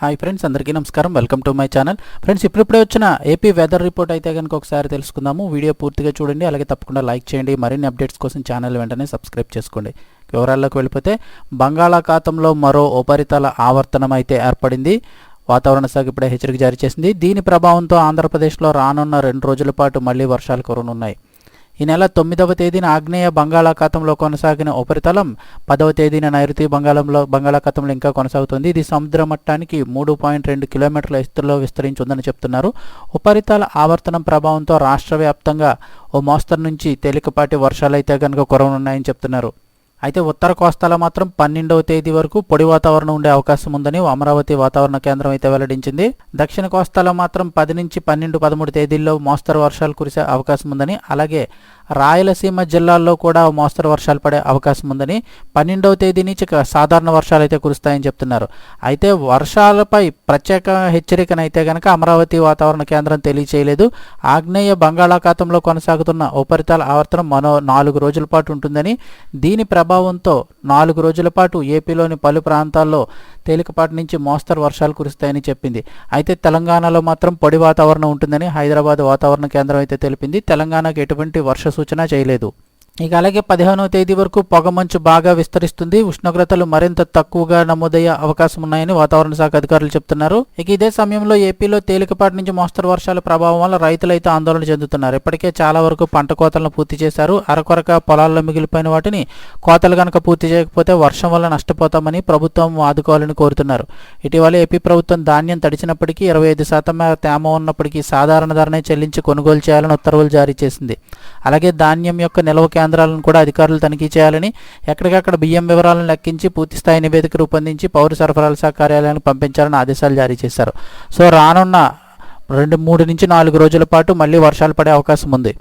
Hi friends అందరికీ నమస్కారం. Welcome to my channel. Friends ఇప్పుడిప్పుడే వచ్చిన ఏపీ వెదర్ రిపోర్ట్ అయితే కనుక ఒకసారి తెలుసుకుందాము. వీడియో పూర్తిగా చూడండి అలాగే తప్పకుండా లైక్ చేయండి. మరిన్ని అప్డేట్స్ కోసం ఛానల్ వెంటనే సబ్స్క్రైబ్ చేసుకోండి. వివరాల్లోకి వెళ్ళిపోతే బంగాళాఖాతంలో మరో ఉపరితల ఆవర్తనం అయితే ఏర్పడింది. వాతావరణ శాఖ ఇప్పుడే హెచ్చరిక జారీ చేసింది. దీని ప్రభావంతో ఆంధ్రప్రదేశ్లో రానున్న రెండు రోజుల పాటు మళ్ళీ వర్షాలు కురనున్నాయి. ఈ నెల తొమ్మిదవ తేదీన ఆగ్నేయ బంగాళాఖాతంలో కొనసాగిన ఉపరితలం పదవ తేదీన నైరుతి బంగాళంలో బంగాళాఖాతంలో ఇంకా కొనసాగుతుంది. ఇది సముద్ర మట్టానికి మూడు పాయింట్ రెండు కిలోమీటర్ల ఎత్తులో విస్తరించి ఉందని చెప్తున్నారు. ఉపరితల ఆవర్తనం ప్రభావంతో రాష్ట్ర వ్యాప్తంగా ఓ మోస్తరు నుంచి తేలికపాటి వర్షాలు అయితే కనుక కురవనున్నాయని చెప్తున్నారు. అయితే ఉత్తర కోస్తాలో మాత్రం పన్నెండవ తేదీ వరకు పొడి వాతావరణం ఉండే అవకాశం ఉందని అమరావతి వాతావరణ కేంద్రం అయితే వెల్లడించింది. దక్షిణ కోస్తాలో మాత్రం పది నుంచి పన్నెండు పదమూడు తేదీల్లో మోస్తరు వర్షాలు కురిసే అవకాశం ఉందని అలాగే రాయలసీమ జిల్లాల్లో కూడా మోస్తరు వర్షాలు పడే అవకాశం ఉందని పన్నెండవ తేదీ నుంచి సాధారణ వర్షాలు అయితే కురుస్తాయని చెప్తున్నారు. అయితే వర్షాలపై ప్రత్యేక హెచ్చరికనైతే కనుక అమరావతి వాతావరణ కేంద్రం తెలియచేయలేదు. ఆగ్నేయ బంగాళాఖాతంలో కొనసాగుతున్న ఉపరితల ఆవర్తనం మరో నాలుగు రోజుల పాటు ఉంటుందని దీని ప్రభావంతో నాలుగు రోజుల పాటు ఏపీలోని పలు ప్రాంతాల్లో తేలికపాటి నుంచి మోస్తరు వర్షాలు కురుస్తాయని చెప్పింది. అయితే తెలంగాణలో మాత్రం పొడి వాతావరణం ఉంటుందని హైదరాబాద్ వాతావరణ కేంద్రం అయితే తెలిపింది. తెలంగాణకు ఎటువంటి వర్ష సూచన చేయలేదు. ఇక అలాగే పదిహేనవ తేదీ వరకు పొగమంచు బాగా విస్తరిస్తుంది. ఉష్ణోగ్రతలు మరింత తక్కువగా నమోదయ్యే అవకాశం ఉన్నాయని వాతావరణ శాఖ అధికారులు చెప్తున్నారు. ఇక ఇదే సమయంలో ఏపీలో తేలికపాటి నుంచి మోస్తరు వర్షాల ప్రభావం వల్ల రైతులైతే ఆందోళన చెందుతున్నారు. ఇప్పటికే చాలా వరకు పంట కోతలను పూర్తి చేశారు. అరకొరక పొలాల్లో మిగిలిపోయిన వాటిని కోతలు కనుక పూర్తి చేయకపోతే వర్షం వల్ల నష్టపోతామని ప్రభుత్వం ఆదుకోవాలని కోరుతున్నారు. ఇటీవల ఏపీ ప్రభుత్వం ధాన్యం తడిచినప్పటికీ ఇరవై ఐదు శాతం తేమ ఉన్నప్పటికీ సాధారణ ధరనే చెల్లించి కొనుగోలు చేయాలని ఉత్తర్వులు జారీ చేసింది. అలాగే ధాన్యం యొక్క నిల్వ కేంద్రాలను కూడా అధికారులు తనిఖీ చేయాలని ఎక్కడికక్కడ బియ్యం వివరాలను లెక్కించి పూర్తిస్థాయి నివేదిక రూపొందించి పౌర సరఫరాల శాఖ కార్యాలయానికి పంపించాలని ఆదేశాలు జారీ చేశారు. సో రానున్న రెండు మూడు నుంచి నాలుగు రోజుల పాటు మళ్ళీ వర్షాలు పడే అవకాశం ఉంది.